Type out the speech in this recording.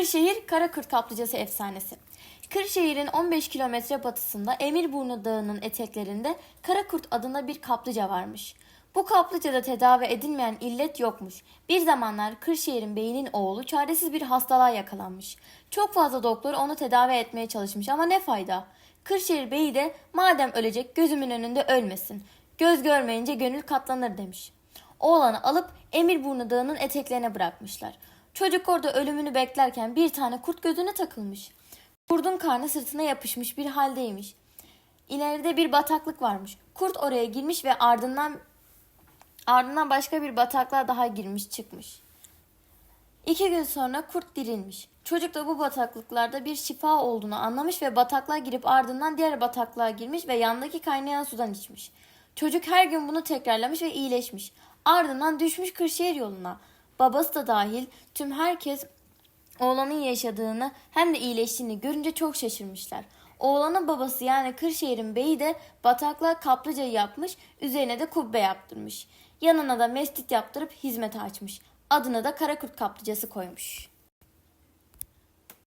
Kırşehir Karakurt Kaplıcası efsanesi. Kırşehir'in 15 kilometre batısında Emirburnu Dağı'nın eteklerinde Karakurt adında bir kaplıca varmış. Bu kaplıcada tedavi edilmeyen illet yokmuş. Bir zamanlar Kırşehir'in beyinin oğlu çaresiz bir hastalığa yakalanmış. Çok fazla doktor onu tedavi etmeye çalışmış ama ne fayda? Kırşehir beyi de madem ölecek gözümün önünde ölmesin. Göz görmeyince gönül katlanır demiş. Oğlanı alıp Emirburnu Dağı'nın eteklerine bırakmışlar. Çocuk orada ölümünü beklerken bir tane kurt gözüne takılmış. Kurdun karnı sırtına yapışmış bir haldeymiş. İleride bir bataklık varmış. Kurt oraya girmiş ve ardından ardından başka bir bataklığa daha girmiş çıkmış. İki gün sonra kurt dirilmiş. Çocuk da bu bataklıklarda bir şifa olduğunu anlamış ve bataklığa girip ardından diğer bataklığa girmiş ve yandaki kaynayan sudan içmiş. Çocuk her gün bunu tekrarlamış ve iyileşmiş. Ardından düşmüş Kırşehir yoluna. Babası da dahil tüm herkes oğlanın yaşadığını hem de iyileştiğini görünce çok şaşırmışlar. Oğlanın babası yani Kırşehir'in beyi de bataklığa kaplıcayı yapmış, üzerine de kubbe yaptırmış. Yanına da mescit yaptırıp hizmete açmış. Adını da Karakurt Kaplıcası koymuş.